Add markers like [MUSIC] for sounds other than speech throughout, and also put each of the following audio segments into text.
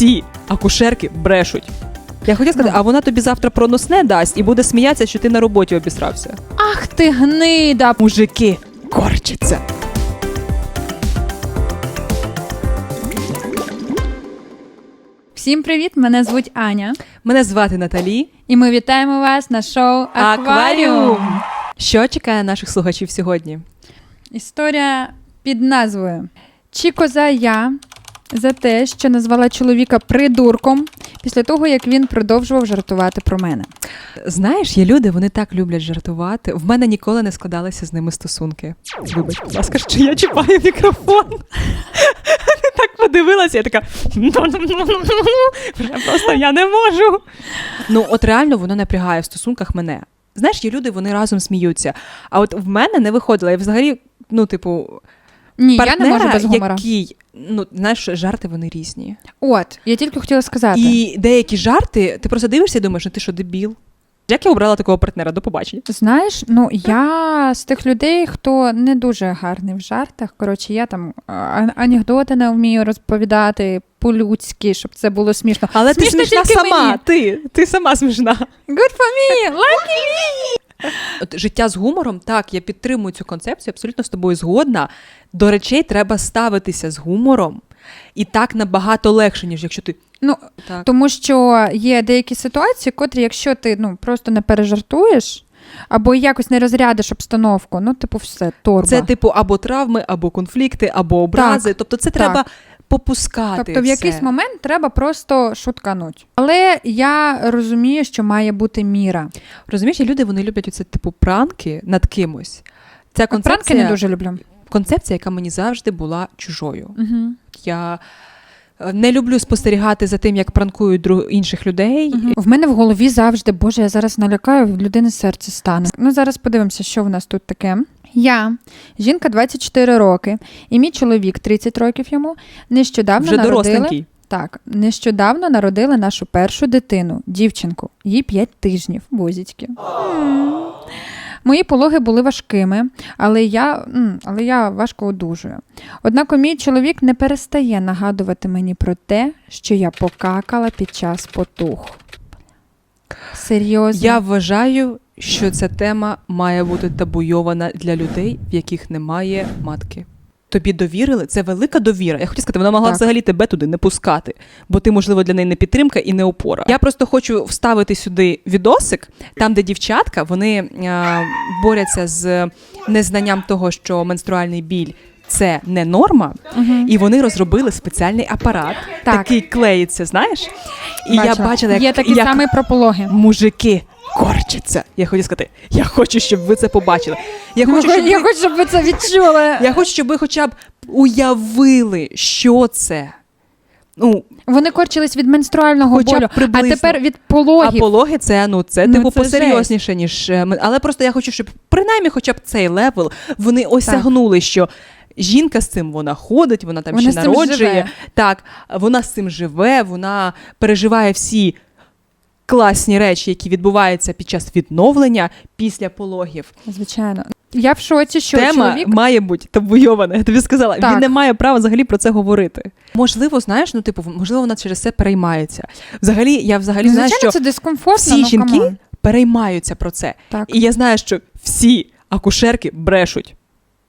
всі акушерки брешуть. Я хотіла сказати, Ну. а вона тобі завтра проносне дасть і буде сміятися, що ти на роботі обісрався. Ах ти гнида! Мужики корчаться. Всім привіт! Мене звуть Аня, Мене звати Наталі. і ми вітаємо вас на шоу Акваріум. Що чекає наших слухачів сьогодні? Історія під назвою Чи коза я за те, що назвала чоловіка придурком після того, як він продовжував жартувати про мене. Знаєш, є люди, вони так люблять жартувати. В мене ніколи не складалися з ними стосунки. Вибач, будь ласка, що я чіпаю мікрофон. [LAUGHS] Так подивилася, я така. Просто я не можу. Ну, от реально воно напрягає в стосунках мене. Знаєш, є люди, вони разом сміються. А от в мене не виходило. Я взагалі, ну, типу, Ні, я не можу без гумора. який, ну, знаєш, жарти вони різні. От, я тільки хотіла сказати. І деякі жарти, ти просто дивишся і думаєш, ну ти що, дебіл? Як я обрала такого партнера? До побачення. Знаєш, ну я з тих людей, хто не дуже гарний в жартах. Коротше, я там а, анекдоти не вмію розповідати по-людськи, щоб це було смішно. Але ти смішна сама. мені. Ти, ти сама смішна. Good for me! Lucky me! От життя з гумором, так, я підтримую цю концепцію, абсолютно з тобою згодна. До речей треба ставитися з гумором. І так набагато легше, ніж якщо ти. Ну, Так. тому що є деякі ситуації, котрі, якщо ти ну, просто не пережартуєш, або якось не розрядиш обстановку, ну, типу, все, торба. Це типу або травми, або конфлікти, або образи. тобто це треба попускати. Тобто в все. якийсь момент треба просто шуткануть. Але я розумію, що має бути міра. Розумієш, люди вони люблять оце типу пранки над кимось. Ця Пранки концепція, не дуже люблю. концепція, яка мені завжди була чужою. Угу. Я не люблю спостерігати за тим, як пранкують друг інших людей. В мене в голові завжди, боже, я зараз налякаю, в людини серце стане. Ну, зараз подивимося, що в нас тут таке. Я, жінка 24 роки, і мій чоловік 30 років йому, нещодавно Вже народили. Так, нещодавно народили нашу першу дитину, дівчинку, їй 5 тижнів, бозітьки. Мої пологи були важкими, але я, але я важко одужую. Однак мій чоловік не перестає нагадувати мені про те, що я покакала під час потух. Серйозно. Я вважаю, що ця тема має бути табуйована для людей, в яких немає матки. Тобі довірили, це велика довіра. Я хочу сказати, вона могла Так. взагалі тебе туди не пускати, бо ти, можливо, для неї не підтримка і не опора. Я просто хочу вставити сюди відосик, там, де дівчатка вони е, борються з незнанням того, що менструальний біль. Це не норма, Мгм. і вони розробили спеціальний апарат, Так. такий клеїться, знаєш? І я Бачила. як, Є такий як самий про пологи. мужики корчаться. Я хочу сказати, я хочу, щоб ви це побачили. Я хочу, щоб я ви, хочу, щоб ви це відчули. я хочу, щоб ви хоча б уявили, що це. Ну, Вони корчились від менструального Хоча б болю, а приблизно. тепер від а пологи це ну це Ну, типу це посерйозніше, ніж е, але просто я хочу, щоб принаймні, хоча б цей левел вони осягнули, що. Жінка з цим вона ходить, вона там Вона ще з цим народжує. живе. Так, вона з цим живе, вона переживає всі класні речі, які відбуваються під час відновлення після пологів. Звичайно. Я в шоці, що Тема чоловік має бути табуйована. Я тобі сказала, Так. він не має права взагалі про це говорити. Можливо, знаєш, ну типу, можливо, вона через це переймається. Взагалі, я взагалі Ну, знаю, що це дискомфортно. всі ну, жінки камон. переймаються про це. Так. І я знаю, що всі акушерки брешуть.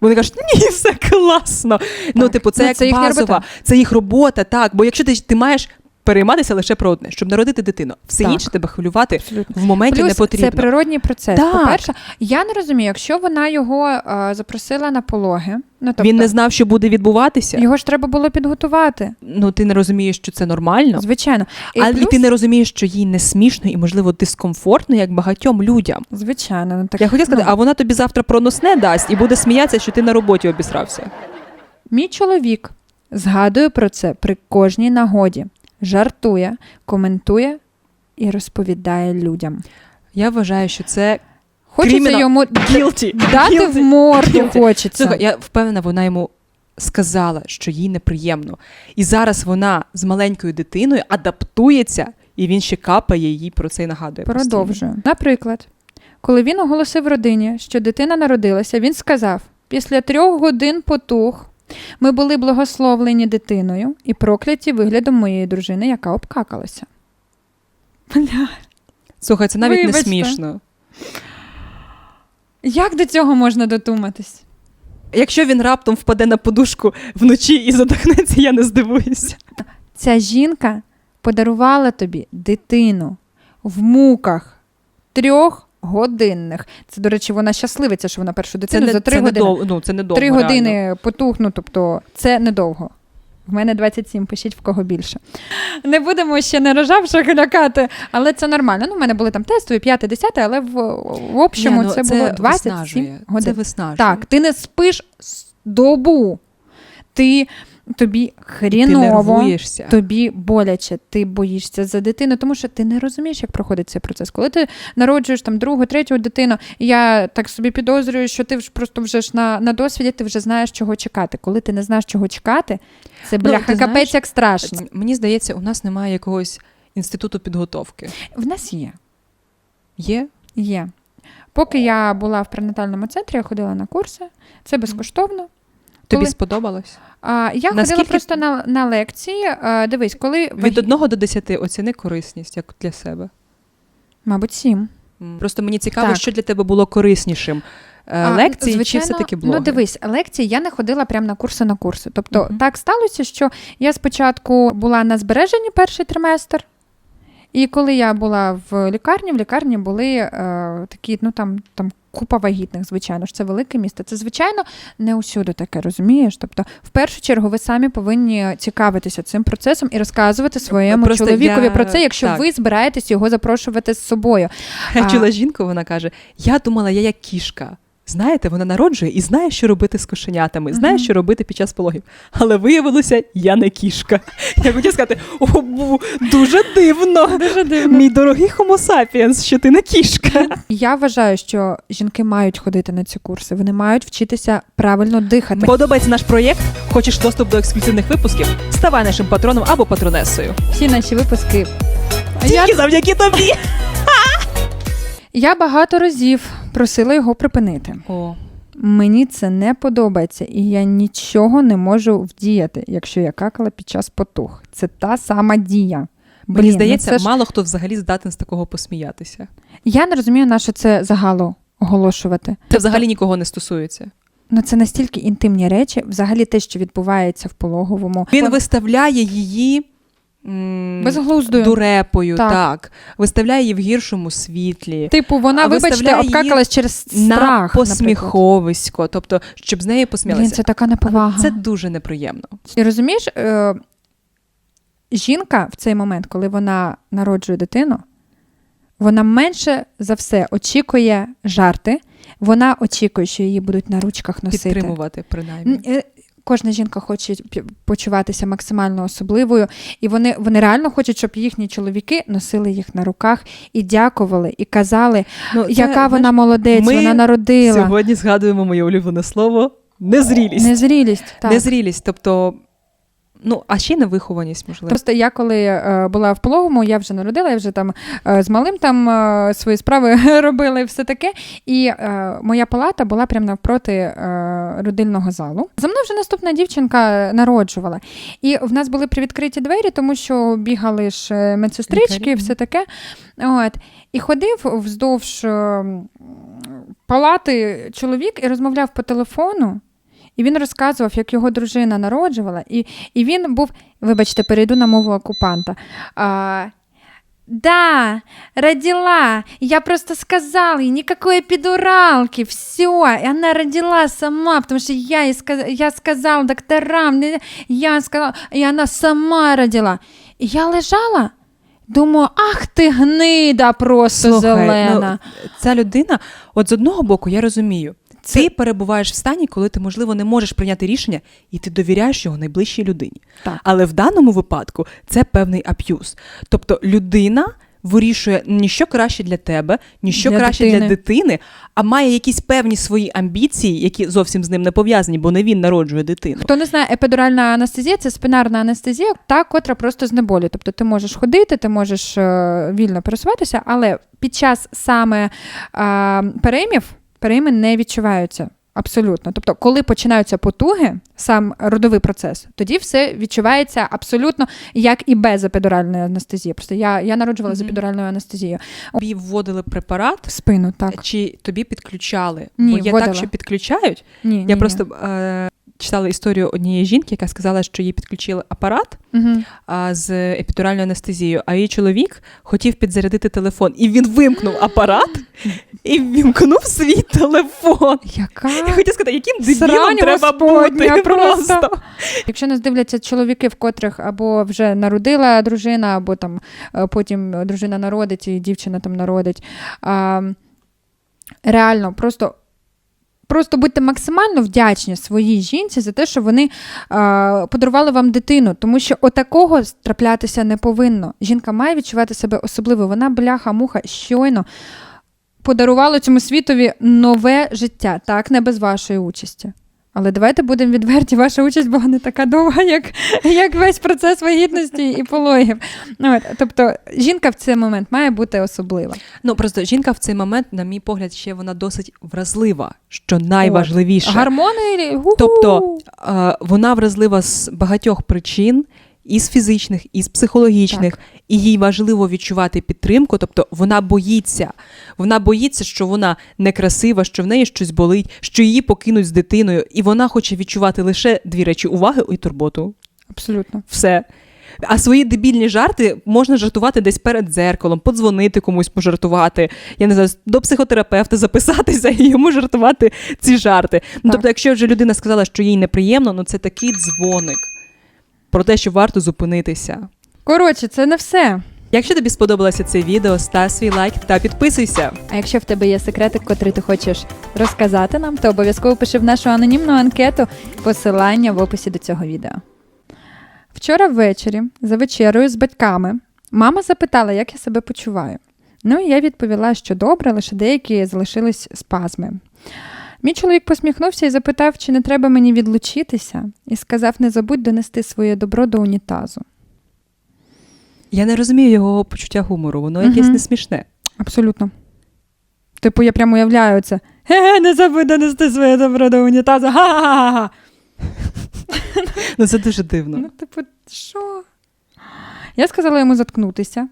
Вони кажуть, ні, все класно. Ну, типу, це Ну, як це базова, робота. це їх робота, так. Бо якщо ти, ти маєш перейматися лише про одне, щоб народити дитину, все Так. інше тебе хвилювати Абсолютно. в моменті Плюс не потрібно. це природній процес. Так. По-перше, я не розумію, якщо вона його е, запросила на пологи, ну тобто Він не знав, що буде відбуватися. його ж треба було підготувати. Ну, ти не розумієш, що це нормально. Звичайно. І і плюс, ти не розумієш, що їй не смішно і, можливо, дискомфортно, як багатьом людям. Звичайно, ну так Я хотіла сказати, ну, а вона тобі завтра проносне дасть і буде сміятися, що ти на роботі обісрався. мій чоловік згадує про це при кожній нагоді, жартує, коментує і розповідає людям. Я вважаю, що це Хочеться Criminal йому guilty. [LAUGHS] дати Guilty. в морду. Guilty. Хочеться. Слухай, я впевнена, вона йому сказала, що їй неприємно. І зараз вона з маленькою дитиною адаптується, і він ще капає їй про це і нагадує. постійно. Наприклад, коли він оголосив родині, що дитина народилася, він сказав: після трьох годин потух Ми були благословлені дитиною і прокляті виглядом моєї дружини, яка обкакалася. Бля. Слухай, це навіть Вибачте. не смішно. Як до цього можна додуматись? Якщо він раптом впаде на подушку вночі і задохнеться, я не здивуюся. Ця жінка подарувала тобі дитину в муках трьохгодинних. Це, до речі, вона щасливиця, що вона першу Це дитину не, за три години. недовго. Ну, це недовго, Три реально. години потухну, тобто це недовго. В мене 27, пишіть в кого більше. Не будемо ще не рожавших лякати, але це нормально. Ну, в мене були там тестові 5, 10, але в, в общому Ні, ну, це, було 27 виснажує. Це виснажує. Так, ти не спиш добу. Ти тобі хріново, нервуєшся. тобі боляче, ти боїшся за дитину, тому що ти не розумієш, як проходить цей процес. Коли ти народжуєш там другу, третю дитину, я так собі підозрюю, що ти просто вже ж на, на досвіді, ти вже знаєш, чого чекати. Коли ти не знаєш, чого чекати, це Ну, бляха ти знаєш, капець як страшно. Мені здається, у нас немає якогось інституту підготовки. В нас є. Є? Є. Поки я була в пренатальному центрі, я ходила на курси, це безкоштовно. Тобі Коли- сподобалось? А, я ходила просто на, на лекції. А, дивись, коли Від 1 до 10 оціни корисність, як для себе. мабуть, сім. Просто мені цікаво, Так. що для тебе було кориснішим. Е, А, Лекції звичайно, чи все-таки блоги? Ну, дивись, лекції я не ходила прямо на курси на курси. Тобто Мгм. так сталося, що я спочатку була на збереженні перший триместр. І коли я була в лікарні, в лікарні були е, такі, ну там, там купа вагітних, звичайно ж, це велике місто. Це, звичайно, не усюди таке, розумієш? Тобто, в першу чергу, ви самі повинні цікавитися цим процесом і розказувати своєму Просто чоловікові я- про це, якщо так. ви збираєтесь його запрошувати з собою. Я А- чула жінку, вона каже: Я думала, я як кішка. Знаєте, вона народжує і знає, що робити з кошенятами, знає, що робити під час пологів. Але виявилося, я не кішка. [LAUGHS] Я хотіла сказати: о, бу, дуже дивно. Дуже дивно. Мій дорогий sapiens, що ти не кішка. Я вважаю, що жінки мають ходити на ці курси. Вони мають вчитися правильно дихати. Подобається наш проєкт? Хочеш доступ до ексклюзивних випусків? Ставай нашим патроном або патронесою. Всі наші випуски. А Я, завдяки тобі. я багато разів просила його припинити. О, Мені це не подобається, і я нічого не можу вдіяти, якщо я какала під час потух. Це та сама дія. мені здається, ну це ж... мало хто взагалі здатен з такого посміятися. я не розумію, на що це загалу оголошувати. Це взагалі нікого не стосується. Ну це настільки інтимні речі, взагалі те, що відбувається в пологовому. Він виставляє її безглуздою. дурепою, Так. так. Виставляє її в гіршому світлі. Типу, вона, А вибачте, обкакалась через на страх. наприклад. посміховисько, тобто, щоб з нею Блін, це така неповага. Це дуже неприємно. І розумієш, е, жінка в цей момент, коли вона народжує дитину, вона менше за все очікує жарти, вона очікує, що її будуть на ручках носити. Підтримувати, принаймні. Кожна жінка хоче почуватися максимально особливою, і вони, вони реально хочуть, щоб їхні чоловіки носили їх на руках і дякували, і казали, Ну, це, яка вона знаєш, молодець, ми вона народила. Сьогодні згадуємо моє улюблене слово незрілість. Незрілість. Так. Незрілість, тобто, ну, а ще й невихованість, можливо. Просто я коли е, була в пологому, я вже народила, я вже там е, з малим там е, свої справи [LAUGHS] робила і все таке. І е, моя палата була прямо навпроти е, родильного залу. За мною вже наступна дівчинка народжувала. І в нас були привідкриті двері, тому що бігали ж е, медсестрички, і все таке. От. І ходив вздовж е, палати чоловік і розмовляв по телефону. І він розказував, як його дружина народжувала, і, і він був, вибачте, перейду на мову окупанта. А, да, родила. Я просто сказала ей, никакой эпидуралки, все. И она родила сама, потому что я, ей сказ- я сказала докторам, я сказала, и она сама родила. І я лежала, думаю, ах ти гнида просто Слухай, зелена. Ну, ця людина, от з одного боку, я розумію, ти перебуваєш в стані, коли ти, можливо, не можеш прийняти рішення, і ти довіряєш його найближчій людині. Так. Але в даному випадку це певний аб'юз. Тобто людина вирішує ніщо краще для тебе, ніщо Для краще дитини. для дитини, а має якісь певні свої амбіції, які зовсім з ним не пов'язані, бо не він народжує дитину. Хто не знає, епідуральна анестезія це спинарна анестезія, та котра просто знеболює. Тобто ти можеш ходити, ти можеш е, вільно пересуватися, але під час саме е, переймів перейми не відчуваються. Абсолютно. Тобто, коли починаються потуги, сам родовий процес, тоді все відчувається абсолютно як і без епідуральної анестезії. Просто я, я народжувала з епідуральною анестезією. Тобі вводили препарат, В спину, так. чи тобі підключали? Ні, Бо є вводила. так, що підключають. Ні, Я ні, просто е, читала історію однієї жінки, яка сказала, що їй підключили апарат. Угу. а, з епідуральною анестезією, а її чоловік хотів підзарядити телефон, і він вимкнув апарат [GASPS] і ввімкнув свій телефон. Яка? Я хотів сказати, яким дебілом треба бути просто. просто. Якщо нас дивляться чоловіки, в котрих або вже народила дружина, або там е, потім дружина народить і дівчина там народить. А, реально, просто. Просто будьте максимально вдячні своїй жінці за те, що вони а, подарували вам дитину, тому що отакого траплятися не повинно. Жінка має відчувати себе особливо. Вона бляха-муха щойно подарувала цьому світові нове життя, так, не без вашої участі. Але давайте будемо відверті, ваша участь була не така довга, як, як весь процес вагітності і пологів. Ну, от, тобто жінка в цей момент має бути особлива. Ну просто жінка в цей момент, на мій погляд, ще вона досить вразлива, що найважливіше. Гормони гу-гу. Тобто е, вона вразлива з багатьох причин. І з фізичних, і з психологічних, і їй важливо відчувати підтримку. Тобто вона боїться. Вона боїться, що вона некрасива, що в неї щось болить, що її покинуть з дитиною, і вона хоче відчувати лише дві речі: увагу і турботу. абсолютно. Все. А свої дебільні жарти можна жартувати десь перед дзеркалом, подзвонити комусь, пожартувати. Я не знаю, до психотерапевта записатися і йому жартувати ці жарти. Ну, Так. тобто, якщо вже людина сказала, що їй неприємно, ну це такий дзвоник про те, що варто зупинитися. Коротше, це не все. Якщо тобі сподобалося це відео, став свій лайк та підписуйся. А якщо в тебе є секретик, котрий ти хочеш розказати нам, то обов'язково пиши в нашу анонімну анкету посилання в описі до цього відео. Вчора ввечері, за вечерою з батьками, мама запитала, як я себе почуваю. Ну і я відповіла, що добре, лише деякі залишились спазми. Мій чоловік посміхнувся і запитав, чи не треба мені відлучитися, і сказав: не забудь донести своє добро до унітазу. Я не розумію його почуття гумору, воно Мгм. якесь не смішне. Абсолютно. Типу, я прямо уявляю це. Ге, не забудь донести своє добро до унітазу. Ха-ха-ха. [LAUGHS] Ну це дуже дивно. Ну, типу, що? Я сказала йому заткнутися,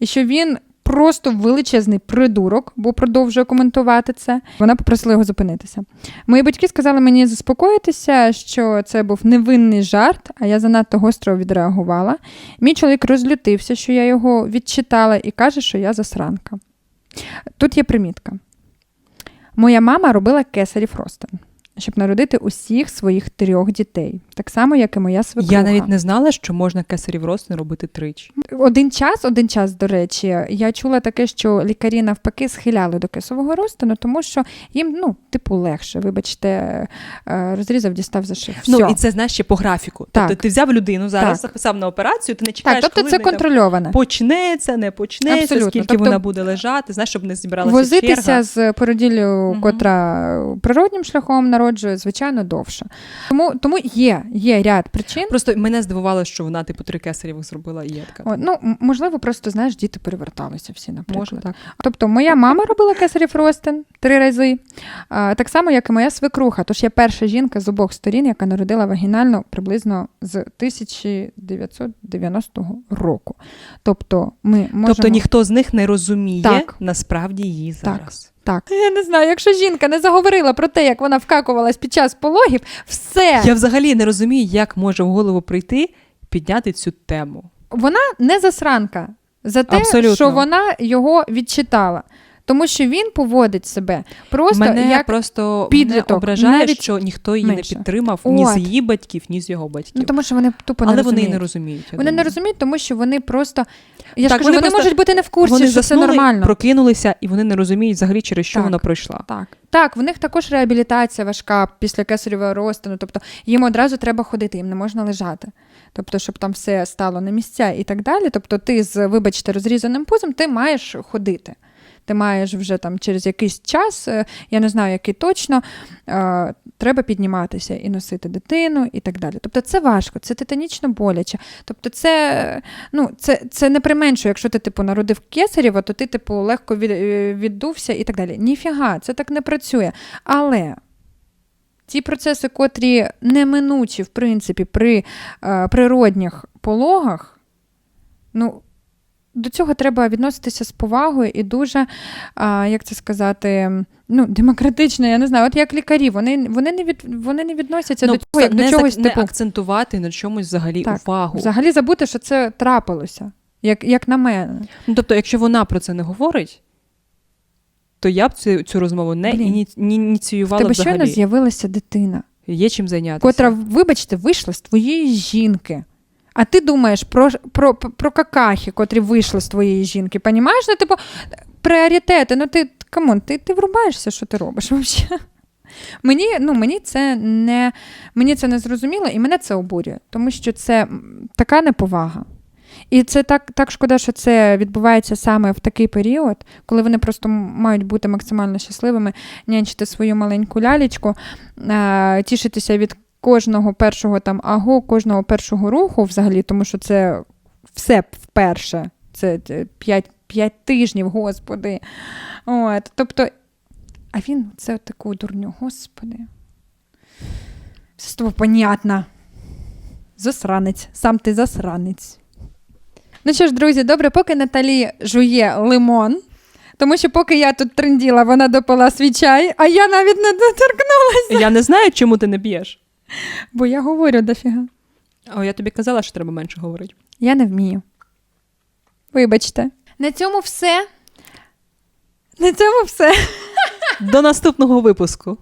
і що він просто величезний придурок, бо продовжує коментувати це. Вона попросила його зупинитися. Мої батьки сказали мені заспокоїтися, що це був невинний жарт, а я занадто гостро відреагувала. Мій чоловік розлютився, що я його відчитала, і каже, що я засранка. Тут є примітка. Моя мама робила кесарів ростин, щоб народити усіх своїх трьох дітей, так само, як і моя свекруха. Я навіть не знала, що можна кесарів ростин робити тричі. Один час, один час, до речі, я чула таке, що лікарі навпаки схиляли до кисового розтину, тому що їм, ну, типу, легше. Вибачте, е, розрізав, дістав, зашив. Ну і це знаєш ще по графіку. Так. Тобто ти взяв людину зараз, Так. записав на операцію, ти не так, тобто коли це контрольоване. почнеться, не почнеться, Абсолютно. скільки Тобто вона буде лежати, знаєш, щоб не зібралася Возитися черга. з породіллю, Мгм. котра природнім шляхом народжує, звичайно, довше. Тому, тому є, є ряд причин. Просто мене здивувало, що вона типу три кесарєвих зробила і є така. О, ну, можливо, просто знаєш, діти переверталися всі, наприклад. Може так. Тобто, моя мама робила кесарів ростин три рази, а, так само, як і моя свекруха. Тож я перша жінка з обох сторін, яка народила вагінально приблизно з 1990 року. Тобто, ми можемо... Тобто ніхто з них не розуміє Так. насправді її зараз. Так. Я не знаю, якщо жінка не заговорила про те, як вона вкакувалась під час пологів, все. Я взагалі не розумію, як може в голову прийти підняти цю тему. Вона не засранка за те, Абсолютно. що вона його відчитала. Тому що він поводить себе просто мене як просто підліток, мене ображає, навіть що ніхто її менше. не підтримав ні з її батьків, ні з його батьків. Ну, тому що вони тупо не Але розуміють. вони не розуміють. я Вони не розуміють, тому що вони просто. Я ж кажу, вони вони, просто- можуть бути не в курсі, вони що заснули, це нормально. прокинулися, і вони не розуміють взагалі, через що Так. вона пройшла. Так. так, в них також реабілітація важка після кесаревого розтину. Тобто їм одразу треба ходити, їм не можна лежати. Тобто, щоб там все стало на місця і так далі. Тобто, ти з, вибачте, розрізаним пузом, ти маєш ходити. Ти маєш вже там через якийсь час, е, я не знаю, який точно, е, треба підніматися і носити дитину і так далі. Тобто це важко, це титанічно боляче. Тобто, це, ну, це, це не применшує, якщо ти типу народив кесарєва, то ти типу легко е, віддувся і так далі. Ніфіга, це так не працює. Але ті процеси, котрі неминучі, в принципі, при е, природних пологах, ну, до цього треба відноситися з повагою і дуже, а, як це сказати, ну, демократично, я не знаю, от як лікарі, вони, вони, не, від, вони не відносяться до цього як не, до чогось зак- типу. акцентувати на чомусь взагалі Так, увагу. Взагалі забути, що це трапилося, як, як на мене. Ну, тобто, якщо вона про це не говорить, то я б цю, цю розмову не Блін. іні, В ініціювала тебе взагалі. щойно з'явилася дитина, Є чим зайнятися. котра, вибачте, вийшла з твоєї жінки. А ти думаєш про, про, про какахи, котрі вийшли з твоєї жінки. Понімаєш? Ну, типу, пріоритети. Ну, ти камон, ти, ти врубаєшся, що ти робиш взагалі. Мені, ну, мені це не мені це не зрозуміло, і мене це обурює, тому що це така неповага. І це так, так шкода, що це відбувається саме в такий період, коли вони просто мають бути максимально щасливими, нянчити свою маленьку лялечку, тішитися від кожного першого там аго, кожного першого руху взагалі, тому що це все вперше. Це 5, 5 тижнів, господи. От, тобто, а він це таку дурню, господи. Все з тобою понятно. Засранець, сам ти засранець. Ну що ж, друзі, добре, поки Наталі жує лимон, тому що поки я тут тренділа, вона допила свій чай, а я навіть не доторкнулася, Я не знаю, чому ти не п'єш. Бо я говорю дофіга. О, я тобі казала, що треба менше говорити. Я не вмію. Вибачте. На цьому все. На цьому все. До наступного випуску.